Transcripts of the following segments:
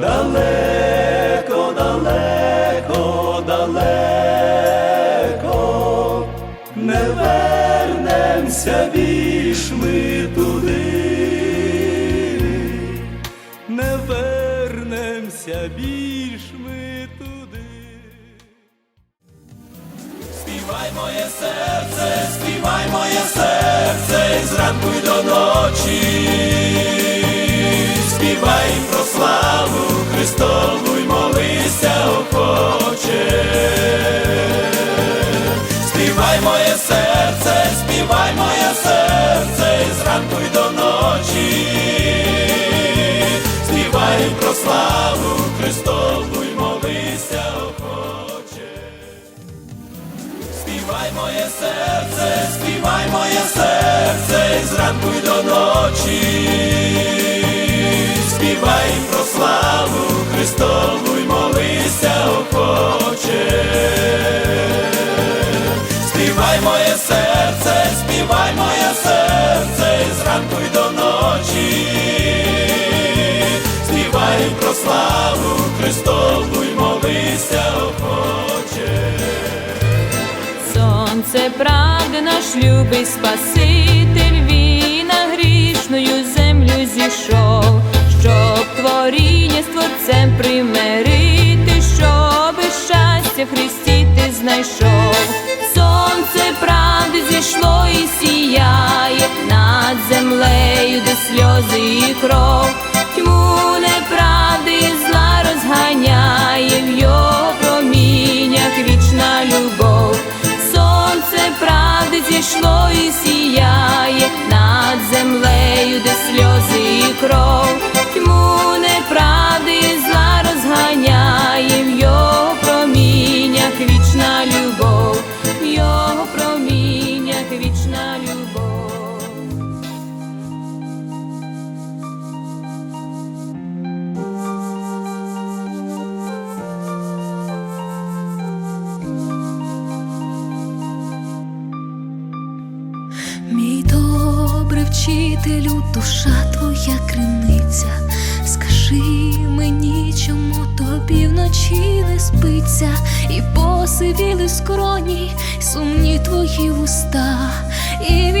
Далеко, далеко, далеко, не вернемося більш ми туди, не вернемося більш ми туди. Співай моє серце, співай моє серце, зранку й до ночі. Й молися охоче. Співай моє серце, співай моє серце, зранку й до ночі. Співай про славу Христову й молися охоче. Співай моє серце, співай моє серце, зранку й до ночі. Співай про славу Христову й молися охоче. Співай моє серце, співай моє серце, зранку й до ночі. Співай про славу Христову й молися охоче. Сонце правди наш любий Спаситель, він на грішною землю зійшов, щоб творіння з творцем примирити, щоб щастя Христі ти знайшов. Сонце правди зійшло і сіяє над землею, де сльози і кров, тьму неправди і зла розганяє в його проміннях вічна любов. Правди зійшло і сіяє над землею, де сльози і кров, тьму неправди і зла розганяє посивіли скроні, сумні твої уста, і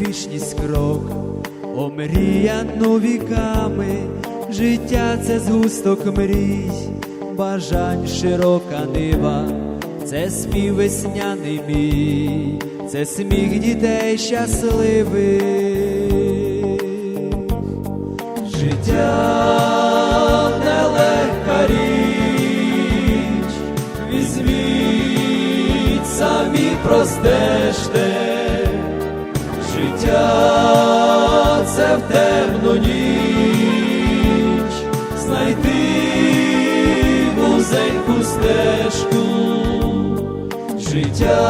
вічність крок, омріяну віками, життя це згусток мрій, бажань широка нива, це спів весняний мій, це сміх дітей щасливих. Життя простежте, це в темну ніч, знайти вузеньку стежку, життя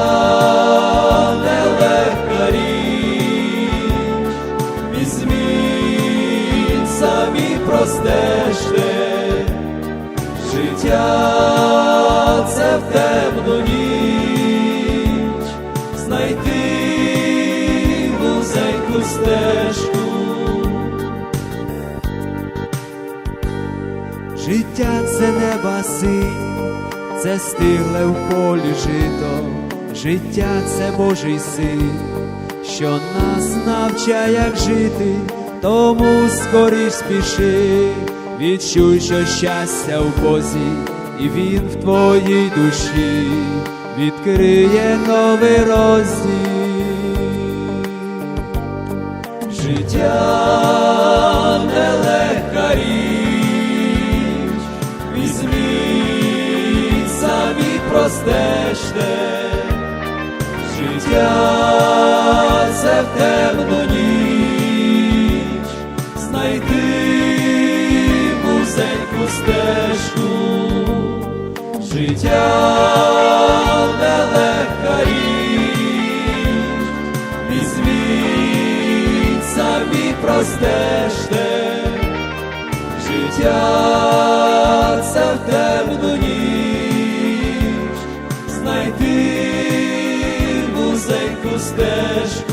нелегка річ, візьміть, самі простежте, життя це в темну ніч, стежку. Життя це синь, це стигле в полі жито, життя це Божий син, що нас навчає, як жити, тому скоріш спіши, відчуй, що щастя в Бозі, і він в твоїй душі відкриє новий розділ. Життя нелегка річ, візьміть, самі простежте, життя це в темну ніч, знайти вузеньку стежку, життя простежте, життя це в темну ніч, знайти музейку стежку.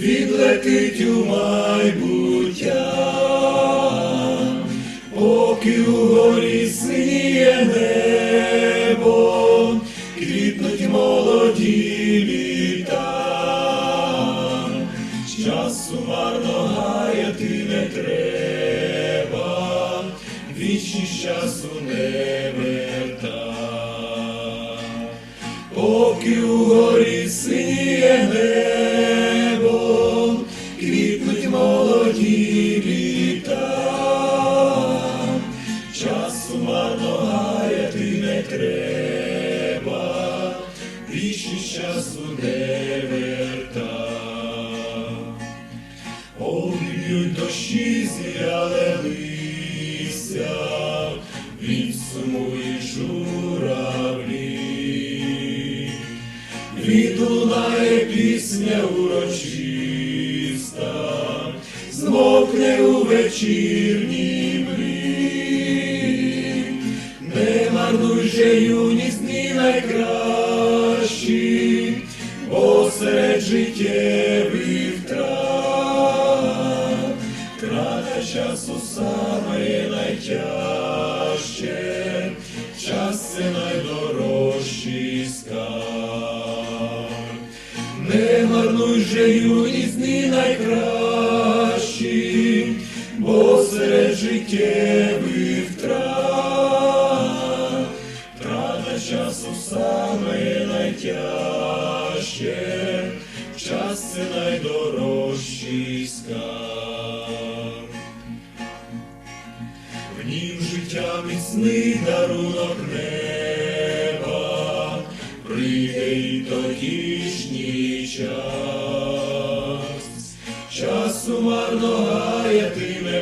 Відлетить у майбуття, поки угорі синіє небо, квітнуть молоді літа. Часу марно гаяти не треба, вічність часу не верта. Поки угорі синіє небо, треба, вічність часу не верта. Обіб'ють дощі зряне листя, від суму і журавлі, відлунає пісня урочиста, змокне у вечірній млі, нема марнуй же юність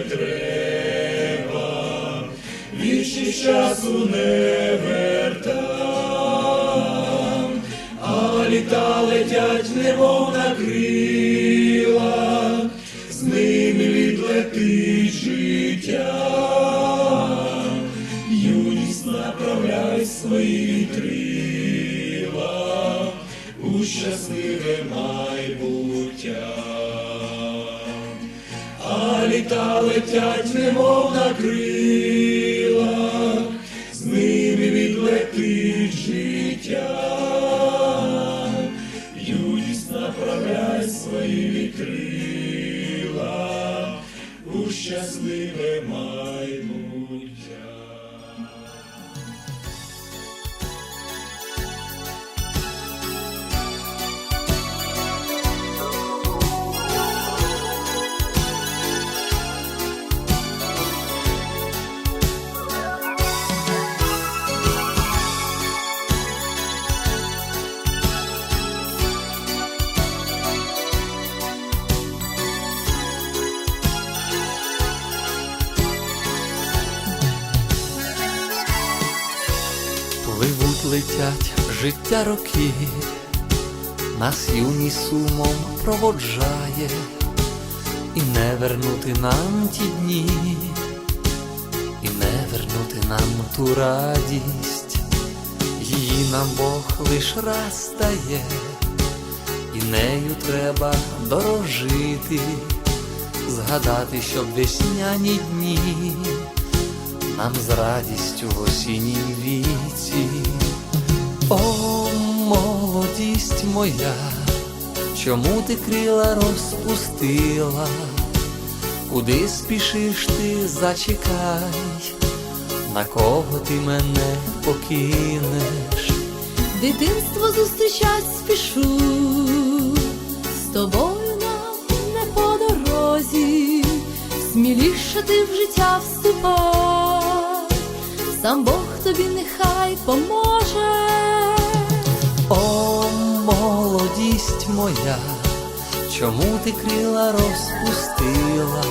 треба, вічність часу не вертам, а літа летять немов на крилах, з ними відлетить життя. Юність направляй свої крила у щасливе майбуття. А літа летять немов на крилах, з ними відлетить життя. Юність направляй свої вітрила у щасливе майбуття. Життя роки, нас юність сумом проводжає, і не вернути нам ті дні, і не вернути нам ту радість, її нам Бог лиш раз дає, і нею треба дорожити, згадати, щоб весняні дні нам з радістю в осінній віці. О, молодість моя, чому ти крила розпустила? Куди спішиш ти, зачекай, на кого ти мене покинеш? Дитинство зустрічать спішу, з тобою нам не по дорозі, сміліше ти в життя вступай, сам Бог тобі нехай поможе. Молодість моя, чому ти крила розпустила?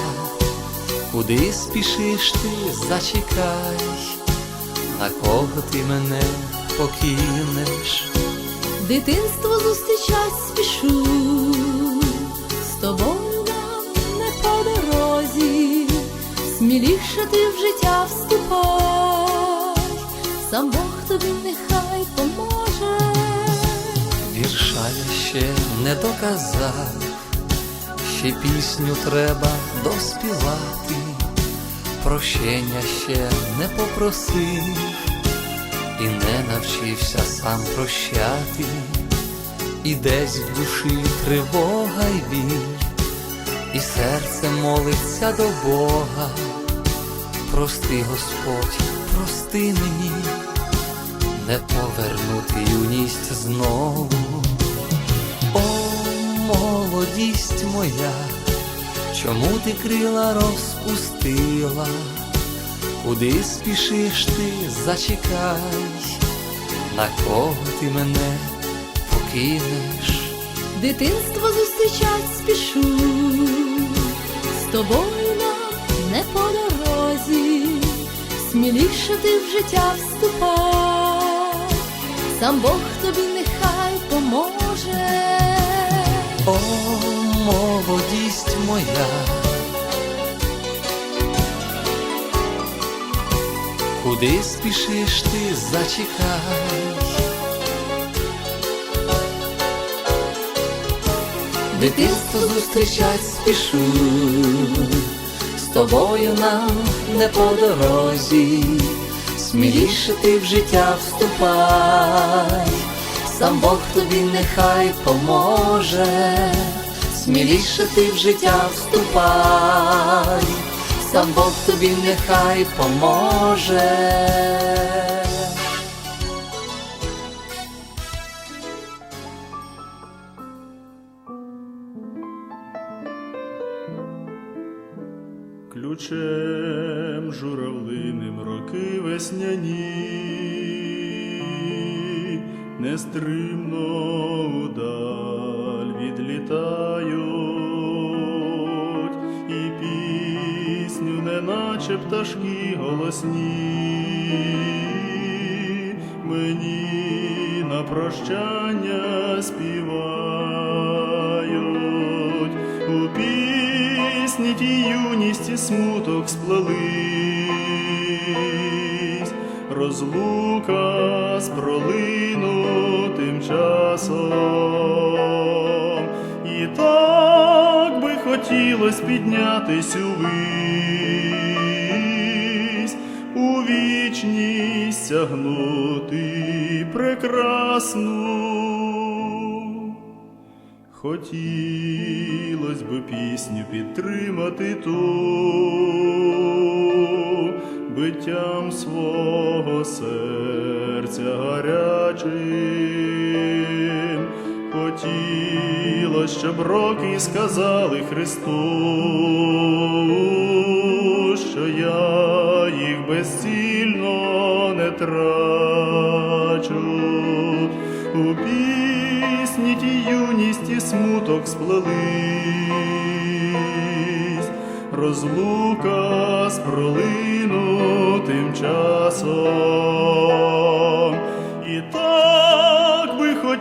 Куди спішиш ти, зачекай, на кого ти мене покинеш? Дитинство зустрічать спішу, з тобою нам не по дорозі, сміліше ти в життя вступай, сам Бог тобі нехай поможе. Вірша я ще не доказав, ще пісню треба доспівати, прощення ще не попросив і не навчився сам прощати, і десь в душі тривога й біль, і серце молиться до Бога. Прости, Господь, прости мені не повернути юність знову. Молодість моя, чому ти крила розпустила? Куди спішиш ти, зачекай, на кого ти мене покинеш? Дитинство зустрічать спішу, з тобою нам не по дорозі, сміліше ти в життя вступай, сам Бог тобі нехай поможе. О, молодість моя, Куди спішиш ти зачекай? Дитинство зустрічать спішу, з тобою нам не по дорозі, сміліше ти в життя вступай, сам Бог тобі нехай поможе, сміліше ти в життя вступай, сам Бог тобі нехай поможе. Ключем журавлиним роки весняні, нестримно удаль відлітають, і пісню, неначе пташки голосні, мені на прощання співають. У пісні ті юність і смуток сплелись, розлука з пролинутим часом, і так би хотілось піднятись увись, у вічність сягнути прекрасну. Хотілось би пісню підтримати ту биттям свого серця гарячим. Хотілось, щоб роки сказали Христу, що я їх безцільно не трачу. У пісні ті юність і смуток сплелись, розлука з пролинутим часом, і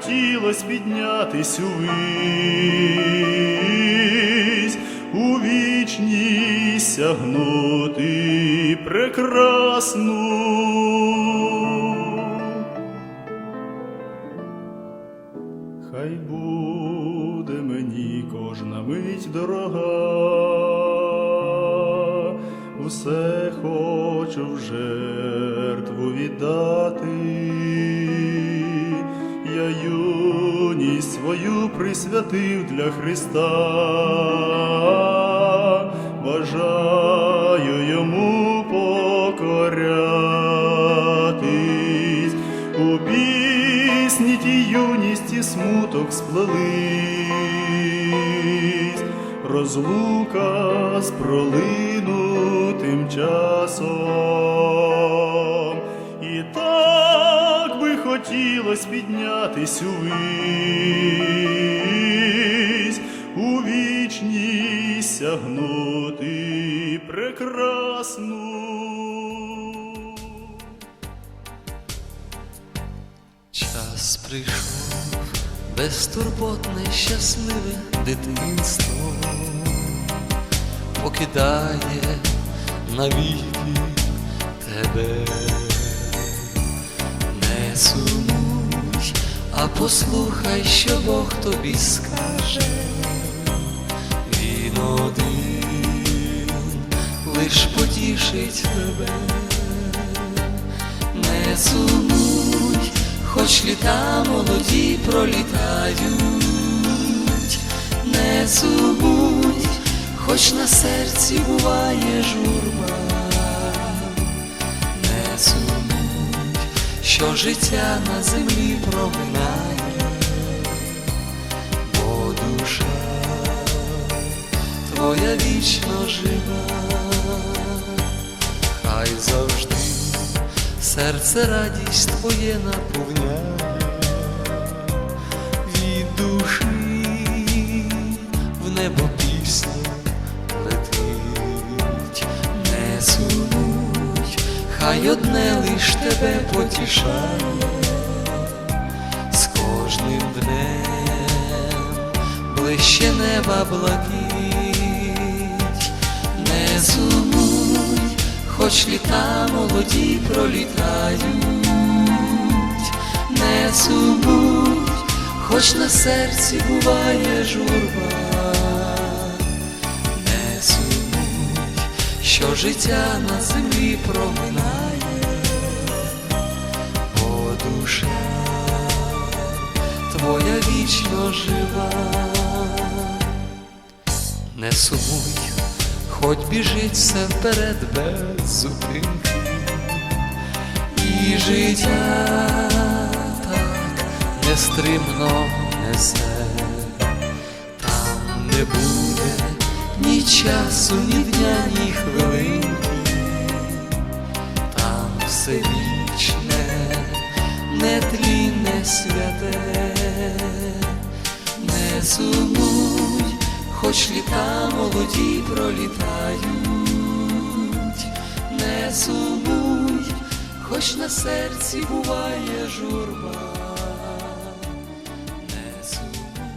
хотілось піднятись увись, у вічність сягнути прекрасну. Свою присвятив для Христа, бажаю йому покорятись. У пісні ті юність і смуток сплелись, розлука з пролинутим часом, хотілось піднятись увись, у вічність сягнути прекрасну. Час прийшов безтурботне, щасливе дитинство, покидає навіки тебе, сумуй, а послухай, що Бог тобі скаже, він один лиш потішить тебе. Не сумуй, хоч літа молоді пролітають, не сумуй, хоч на серці буває журба, що життя на землі проминає, бо душа твоя вічно жива. Хай завжди серце радість твоє наповняє хай одне лиш тебе потішає. З кожним днем ближче неба блакить, не сумуй, хоч літа молоді пролітають, не сумуй, хоч на серці буває журба, що життя на землі проминає, твоя вічно жива, не сумуй, хоч біжить все вперед без зупинки, і життя так нестримно несе, там не буде ні часу, ні дня, ні хвилинки, там все вічне, Не нетлінне святе, не сумуй, хоч літа молоді пролітають, не сумуй, хоч на серці буває журба, не сумуй,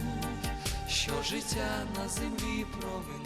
що життя на землі провина.